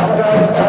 అమరాజ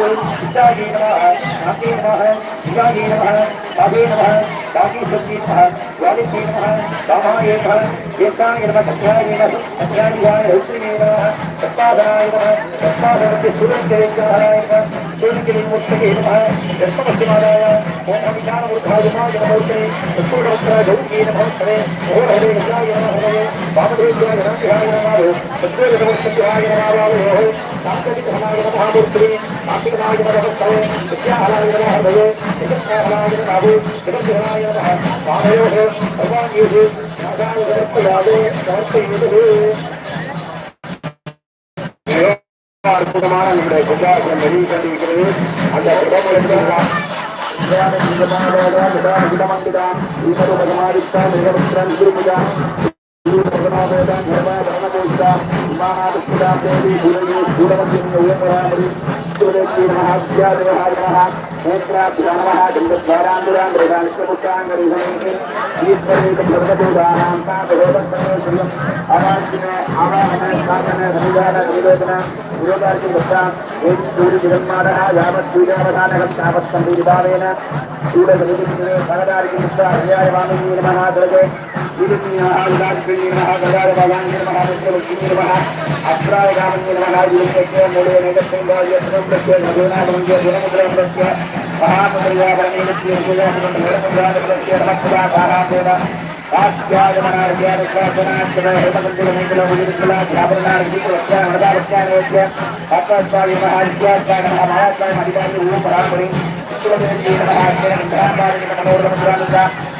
ओम पिताजी नमः नागे नमः शिवाजी नमः कागे नमः कागी सब्ज़ी नमः वालिदेवः कामायेभः एकाय नमः सत्याय नमः सत्याय हृत्रिये नमः सत्ताधराय नमः सत्ताधरस्य सूर्यचरित्रहाय नमः सूर्यचरित्रमुत्तके नमः दशमशिवाय ओम अभिज्ञानमूर्धाय नमोस्तवे सत्पूर्णवस्त्राय गौरीये नमोस्तवे ओम हरे गजाय नमः हरे वामदेव्याय नमः नमः सत्योगनमस्तवाय नमः सांकटिकमाय नमः मूर्तवे सांकिकमाय नमः सत्वे विद्याहराय नमः भवे विद्याहराय नमः भवे विद्याहराय नमः वामदेव அற்புதமான நம்முடைய குண்டாசனம் வெளியே அந்த பிரபலத்தில் விதான குண்டமானோட விதான குண்டமந்துதான் ஈஸ்வர Pranavadan Yama Pranavosa Mahapura Devi Guru Guru Yamavadi Surati Mahasya Devahara Netra Brahma Dindvaram Duram Devan Kamusan Rihani Ishwari Bhagavatu Dharam Bhagavan Sanatram Avasina Avasana Sakana Dhanudana Dhanudana Gurudarji Bhaktam Ek Suri Dhirammadana Yavat Surya Radhana Yavat Sandhi Bhavena Surya Dhanudana Bhagavadari Kumusa Avyayavami Nirmanadaraje విష్ణుని నమః విరాజకుని నమః గదార బలాంగి నమః రుద్రలక్ష్మి నమః అస్త్రాయ గామంగి నమః విష్ణుకే మూడు నైకత్వంగాయ ప్రత్యయ నదునామంగి గుణముద్ర ప్రత్యయ మహాపర్యావరణి నిత్య పూజాకుమండ నిరసంధాన ప్రత్యయ నమః భారాదేవ మహాస్వామి అధికారి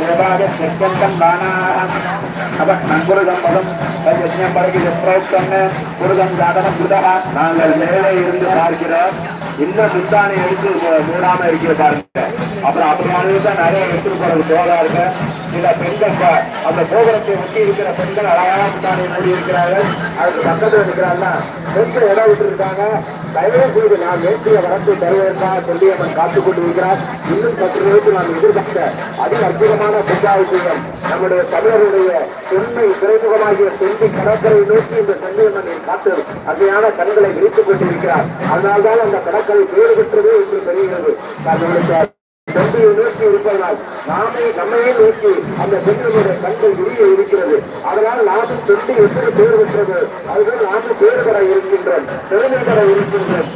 वामयोः सर्वाङ्गीः नागाय समर्पयामि समर्पयेयुः அற்புதமான நம்முடைய குஜாசம் வெளியிட்டிருக்கிறது அந்த பிரபலத்திற்காக ൂട நாங்கள் மேலே இருந்து பார்க்கிறோம் இன்னும் முந்தானை எடுத்து மூடாம இருக்கிற பாருங்க அப்புறம் அப்படியானது தான் நிறைய எடுத்துட்டு போறது தோதா இருக்கு இந்த பெண்கள் ப- அந்த கோபுரத்தை ஒட்டி இருக்கிற பெண்கள் அழகான முந்தானை மூடி இருக்கிறார்கள் அதுக்கு பக்கத்தில் இருக்கிறாங்கன்னா பெண்கள் இடம் விட்டு இருக்காங்க தயவு செய்து நான் வேற்றிய வரத்தை தருவதற்காக சொல்லி அவன் காத்துக் இருக்கிறார் இன்னும் சற்று நேரத்தில் நான் எதிர்பார்த்த அதி அற்புதமான பொங்காபிஷேகம் நம்முடைய தமிழருடைய தொன்மை துறைமுகமாகிய பெண்ணை கடற்கரை நோக்கி இந்த சந்திரமனை காத்து அருமையான கண்களை விரித்துக் கொண்டிருக்கிறார். அதனால்தான் அந்த கடற்கரை பேறு பெற்றது என்று தெரிகிறது. தம்பியை நோக்கி இருப்பதனால் நாமே நம்மையே நோக்கி அந்த பெண்களுடைய கண்கள் விரிய இருக்கிறது. அதனால் நாமும் தொண்டி எப்படி பேர் பெற்றது? அதுதான் நாமும் பேர் பெற இருக்கின்றோம். பெருமை பெற இருக்கின்றோம்.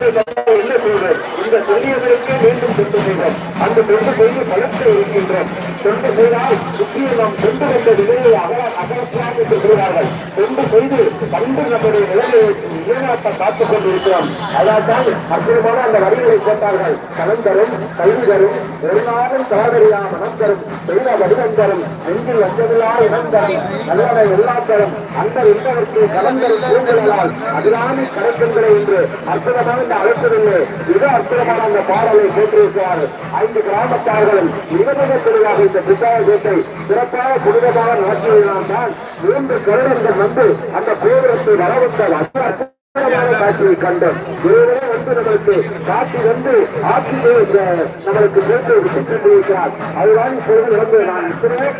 என்ன சொல்றேன் இந்த பெரியவருக்கு வேண்டும் மீண்டும் அந்த தொண்டு செய்து பலத்தை இருக்கின்றோம் தொண்டு செய்தால் சுற்றியில் நாம் தொண்டு வந்த நிலையை அகல அகலத்தான் என்று சொல்கிறார்கள். தொண்டு செய்து பண்பு நம்முடைய நிலையை நிலைநாட்ட காத்துக் கொண்டிருக்கிறோம். அதால் அற்புதமான அந்த வரிகளை போட்டார்கள். கலந்தரும் கல்வி தரும் எல்லாரும் நாளும் மனம் தரும் செய்த வடிவம் தரும் நெஞ்சில் வந்ததில்லா இடம் தரும் நல்லவனை எல்லா தரும் அந்த இன்பதற்கு கலந்தரும் சூழ்நிலையால் அதுதானே கிடைக்கின்றன என்று அற்புதமாக இந்த அழைப்பதில்லை மிக அற்புதமான அந்த பாடலை போட்டிருக்கிறார்கள் ஐந்து கிராமத்தார்களும் மிக தெளிவாக இந்த புத்தகத்தை சிறப்பாக புனிதமாக நடத்தியதினால் தான் மூன்று கருடங்கள் வந்து அந்த கோபுரத்தை வரவிட்ட அற்புதமான காட்சியை கண்டோம். வந்து நம்மளுக்கு வந்து ஆட்சியை நம்மளுக்கு அதுதான் இப்பொழுது வந்து நான் இத்தனையோ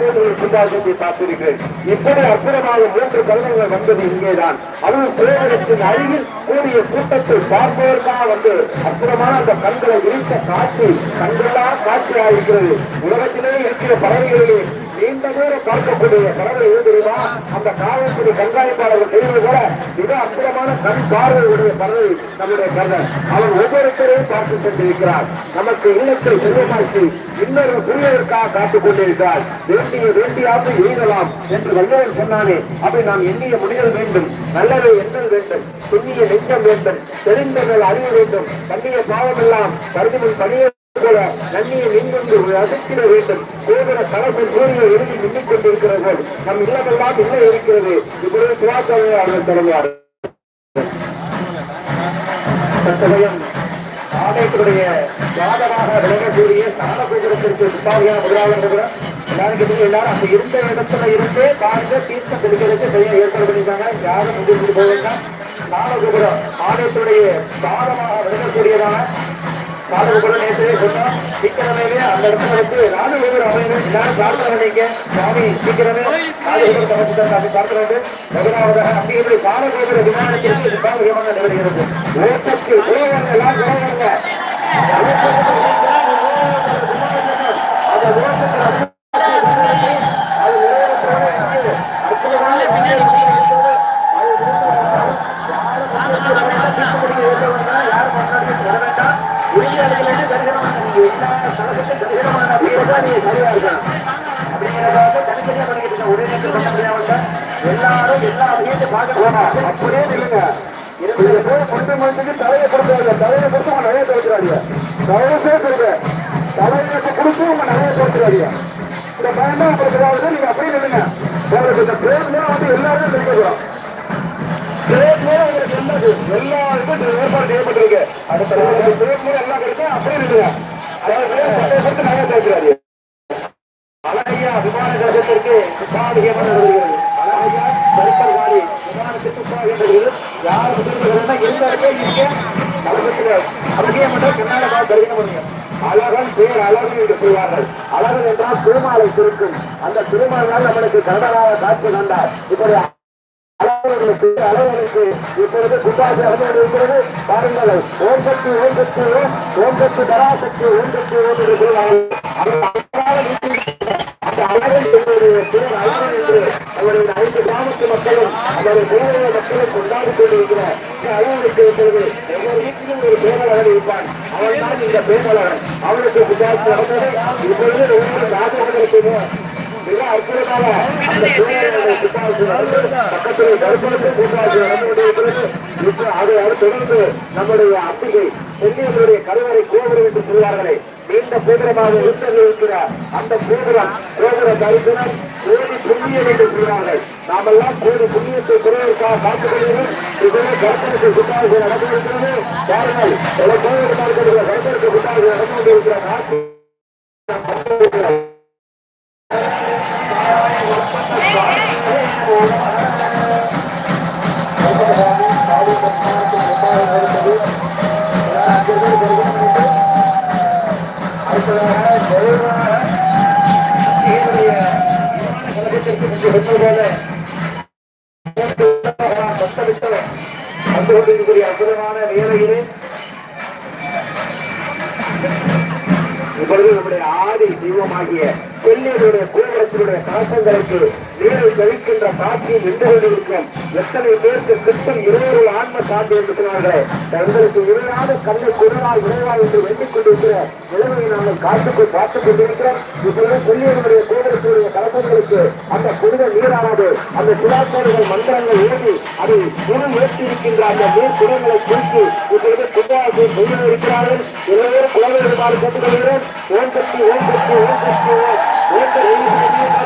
பார்த்திருக்கிறேன். இப்படி அற்புதமாக மூன்று கல்வங்கள் வந்தது இங்கேதான். அதுவும் கோவிலத்தின் அருகில் கூடிய கூட்டத்தை பார்ப்பதற்காக வந்து அற்புதமான அந்த கண்களை விரித்த காட்சி கண்களா காட்சியாக இருக்கிறது உலகத்திலே இருக்கிற பறவைகளிலே நீண்ட தூரம் பார்க்கக்கூடிய கடவுளை எது தெரியுமா அந்த காவல்துறை கண்காணிப்பாளர்கள் செய்வது கூட மிக அற்புதமான கண் பார்வையுடைய பறவை நம்முடைய கண்ணன் அவன் ஒவ்வொருத்தரையும் பார்த்து கொண்டிருக்கிறார் நமக்கு இல்லத்தை செல்வமாக்கி இன்னொரு புரியதற்காக காத்துக் கொண்டிருக்கிறார் வேண்டிய வேண்டியாவது எழுதலாம் என்று வல்லவன் சொன்னானே. அப்படி நாம் எண்ணிய முடிதல் வேண்டும் நல்லவை எண்ணல் வேண்டும் துண்ணிய நெஞ்சம் வேண்டும் தெரிந்தவர்கள் அறிய வேண்டும் கண்ணிய பாவமெல்லாம் கருதிமுன் பணிய அகற்றிட வேண்டும் கோபுர சூரிய எழுதி மின்னிக் நம் இல்லமெல்லாம் இல்லை இருக்கிறது. இப்பொழுது சுவாசமே அவர்கள் தொடங்குவார் தற்சமயம் வாதமாக விளங்கக்கூடிய ஸ்நான கோபுரத்திற்கு முதலாளர்கள் எல்லாரும் அப்ப இருந்த இடத்துல இருந்தே பாருங்க தீர்த்தம் தெளிக்கிறதுக்கு செய்ய ஏற்பாடு பண்ணிருக்காங்க யாரும் முடிவு போவாங்க ஸ்நான கோபுரம் ஆலயத்துடைய விளங்கக்கூடியதான காலகோபுரம் நேற்று சொன்னோம் சீக்கிரமே அந்த இடத்துல வச்சு ராஜகோபுரம் அமையணும் எல்லாரும் பிரார்த்தனை பண்ணீங்க சுவாமி சீக்கிரமே ராஜகோபுரம் சமர்ப்பித்தார் அப்படி முதலாவதாக அப்படி விமானத்திற்கு நிகழ்கிறது எல்லாம் உழவங்க அந்த ஓட்டத்தில் அது நிறைவேற்றோட அற்புதமான எல்லாரும் எல்லா விஷயத்தையும் பார்க்க போனோம் அப்படியே நில்லுங்க நீங்க போய் கொண்டு மனுஷனுக்கு தலையை கொடுக்காதீங்க தலையை கொடுத்து உங்க நிறைய தோற்றுறாதீங்க தயவுசே கொடுங்க தலையை கொடுத்து உங்க நிறைய தோற்றுறாதீங்க இந்த பயணம் உங்களுக்கு ஏதாவது நீங்க அப்படியே நில்லுங்க. உங்களுக்கு இந்த பேர் வந்து எல்லாரும் நிற்கிறோம் கிரேட் மூலம் உங்களுக்கு எல்லாருக்கும் இது ஏற்பாடு செய்யப்பட்டிருக்கு அடுத்த எல்லாம் கிடைக்கும் அப்படியே அதாவது விமான கழகத்திற்கு வருகிறது விமானத்திற்கு உபாதிகம் யார் முதல்வர்கள்னா எந்த கழகத்தில் அழகிய மட்டும் கர்நாடகா தரிசனம் பண்ணுங்க அழகன் பேர் அழகன் என்று சொல்வார்கள். அழகன் என்றால் திருமாலை திருக்கும். அந்த திருமாலால் நம்மளுக்கு கர்நாடகாவை காட்சி தந்தார். இப்படி அவர்களுக்கு அளவர்களுக்கு இப்பொழுது குண்டாசி நடந்து இருக்கிறது பாருங்கள் ஓம் சக்தி ஓம் சக்தி ஓம் ஓம் சக்தி பராசக்தி ஓம் சக்தி ஓம் அவருடைய ஐந்து கிராமத்து மக்களும் அவருடைய குருவுடைய மக்களும் கொண்டாடி கொண்டிருக்கிற இந்த இப்பொழுது ஒவ்வொரு வீட்டிலும் ஒரு பேரழகன் இருப்பான் அவன் தான் இந்த பேரழகன் அவனுக்கு குண்டாசி நடந்தது இப்பொழுது ஒவ்வொரு அற்புதமாக அந்த சூழ்நிலைகளை சித்தாசி நடந்து பக்கத்தில் தர்ப்பணத்தை கூட்டாசி நடந்து கொண்டிருக்கிறது இப்ப அதை அடுத்து தொடர்ந்து நம்முடைய அம்பிகை சென்னியனுடைய கருவறை கோபுரம் என்று சொல்வார்களே நீண்ட கோபுரமாக இருந்தது இருக்கிற அந்த கோபுரம் கோபுர தரிசனம் கோடி புண்ணியம் என்று சொல்வார்கள் நாமெல்லாம் கோடி புண்ணியத்தை பெறுவதற்காக காத்துக் கொள்கிறோம் இதுவே கருத்தனுக்கு சித்தாசி நடந்து இருக்கிறது பாருங்கள் எவ்வளவு கோவில் பார்க்கிற கருத்தனுக்கு சித்தாசி நடந்து கொண்டிருக்கிற நாட்டு அற்புதமான வேலையிலே இப்பொழுது நம்முடைய ஆதி தெய்வமாகிய கொல்லியனுடைய கோபுரத்தினுடைய கலசங்களுக்கு நீரை கழிக்கின்ற பாக்கியம் நின்று கொண்டிருக்கும் எத்தனை பேருக்கு கிட்டும் இருநூறு ஆன்ம சார்ந்து இருக்கிறார்களே தங்களுக்கு இருளாத கண்ணை குருவாய் இறைவாய் என்று வேண்டிக் கொண்டிருக்கிற நிலைமையை நாங்கள் காத்துக்கு பார்த்துக் கொண்டிருக்கிறோம். இப்பொழுது சொல்லியவருடைய கோபுரத்துடைய கலசங்களுக்கு அந்த புனித நீரானது அந்த சிலாச்சாரிகள் மந்திரங்கள் ஏறி அதை முழு ஏற்றி இருக்கின்ற அந்த நீர் குடங்களை குறித்து இப்பொழுது கும்பவாசியை செய்து இருக்கிறார்கள் எல்லோரும் குழந்தை வருமாறு கேட்டுக் கொள்கிறேன் ஓம் சக்தி ஓம் சக்தி ஓம். சக்தி ஓம் ஓம்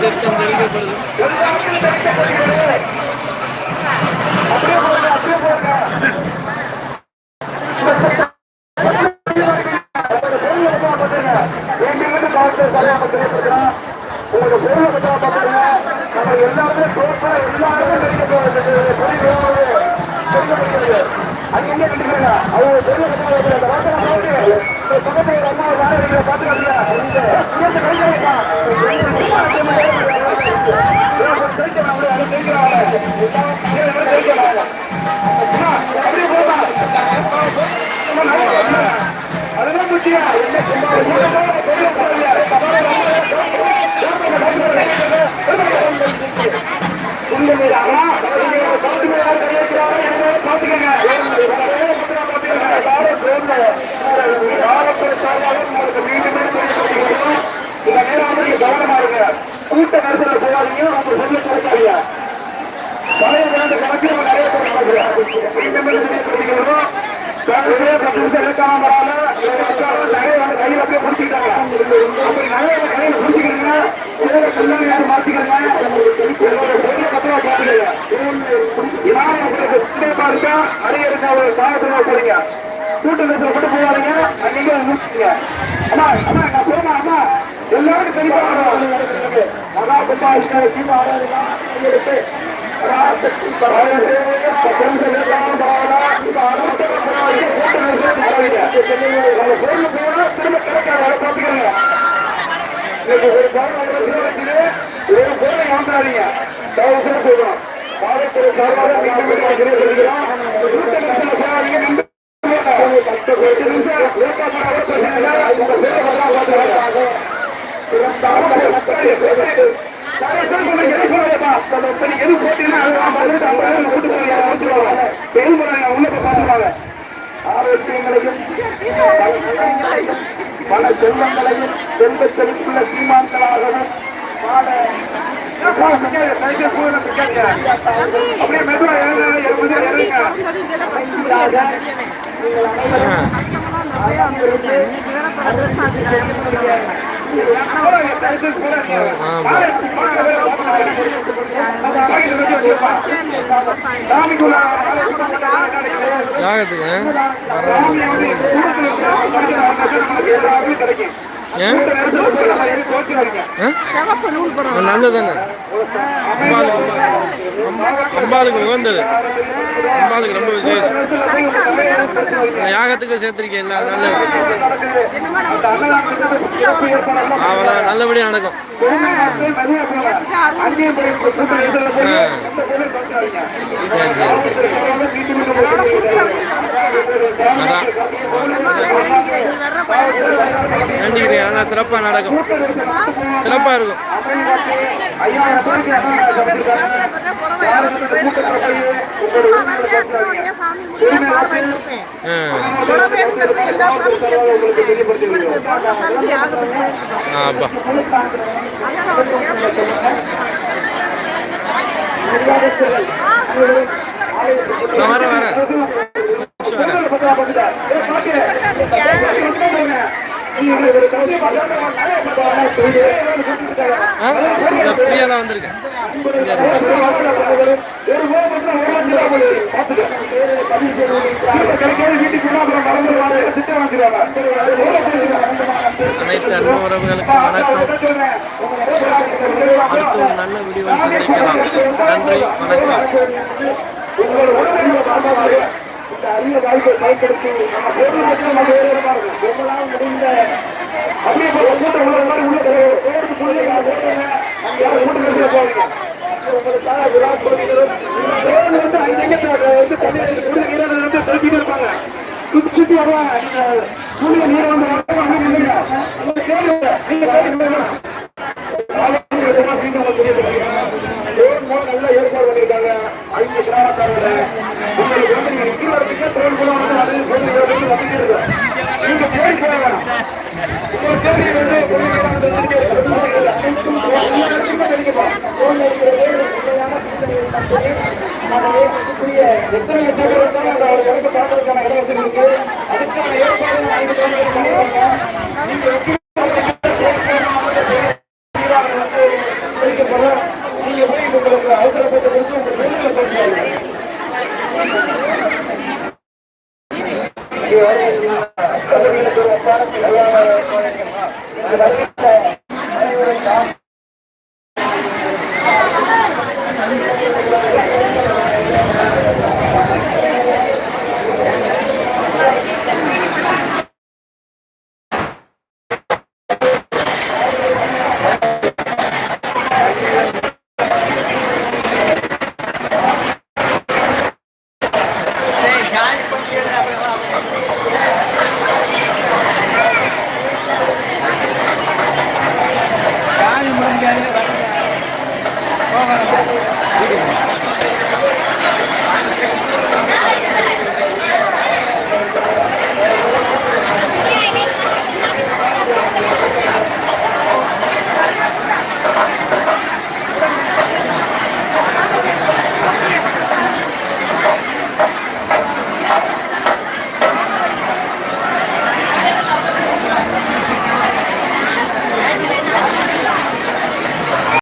திருத்தம் தெரிவிக்கப்படுது கூட்ட நேரத்தில் போகாதீங்க அவங்க சொல்ல கிடைக்காதீங்க பழைய வேண்ட கணக்கில் நிறைய பேர் நடக்கிறாங்க மீண்டும் மீண்டும் சொல்லிக்கிறோம் நிறைய பத்து இருக்காம பரவாயில்ல நிறைய எல்லாரும் கண்டிப்பாக மகாபுத்தாஷ்கரை தீபாவளி பராசக்தி பரவாயில்லை திரும்ப கிடைக்காத பார்த்துக்கிறீங்க இன்னைக்கு ஒரு பொருள் ஒரு பொருளை வாங்காதீங்க தவறு போதும் பாடத்துறை சார்பாக கஷ்டப்பட்டு ஆரோக்கியங்களையும் பல செல்வங்களையும் செல்வ செழிப்புள்ள சீமான்களாகவும் பாட அப்படியே மெதுவா இறங்க யாகத்துக்கு ஏன் ஆ? சிவப்பு நூல் போடுறோம் அது நல்லதுதானே? அம்பாளுக்கு உகந்தது. அம்பாளுக்கு ரொம்ப விசேஷம். யாகத்துக்கு சேர்த்துருக்கீங்களா அது நல்லது. அவளை நல்லபடியாக நடக்கும். ஆ. சரி சரி. அதான். வேண்டிக்கிறேன். அதெல்லாம் சிறப்பாக நடக்கும். சிறப்பாக இருக்கும். ஆ. ஆ அப்பா வரேன் வரேன். நிமிஷம் வந்திருக்கேன் அனைத்து அன்பு வணக்கம். அடுத்து ஒரு நல்ல வீடியோவில் சந்திக்கலாம். நன்றி வணக்கம். இந்த அரிய வாய்ப்பை பயன்படுத்தி நம்ம பொருளாதார எங்களால் முடிந்த அப்படியே கூட்டம் உள்ள மாதிரி உள்ள தேர்வு புள்ளிகள் யாரும் போவீங்க உங்களுக்காக விழா கொடுக்கிறோம். வந்து வந்து வந்து இருப்பாங்க. சுத்தி சுத்தி நீங்க வந்து ஏற்பாடு பண்ணிருக்காங்க ஐந்து கிராமக்காரங்க உங்களுக்கு வந்து நீங்க கீழே இருக்கீங்க தோல் கூட வந்து அதை சொல்லி வந்து வந்துக்கிறது நீங்க தேடி போக வேணாம் உங்க தேடி வந்து எத்தனை எத்தனை இருந்தாலும் அந்த ஒரு இடத்தை பார்க்கறதுக்கான இடம் இருக்கு அதுக்கான ஏற்பாடு ஐந்து கிராமங்கள் நீங்க போய் உங்களுக்கு அவசரப்பட்டு கொடுத்து உங்க பெண்களை பேசுவாங்க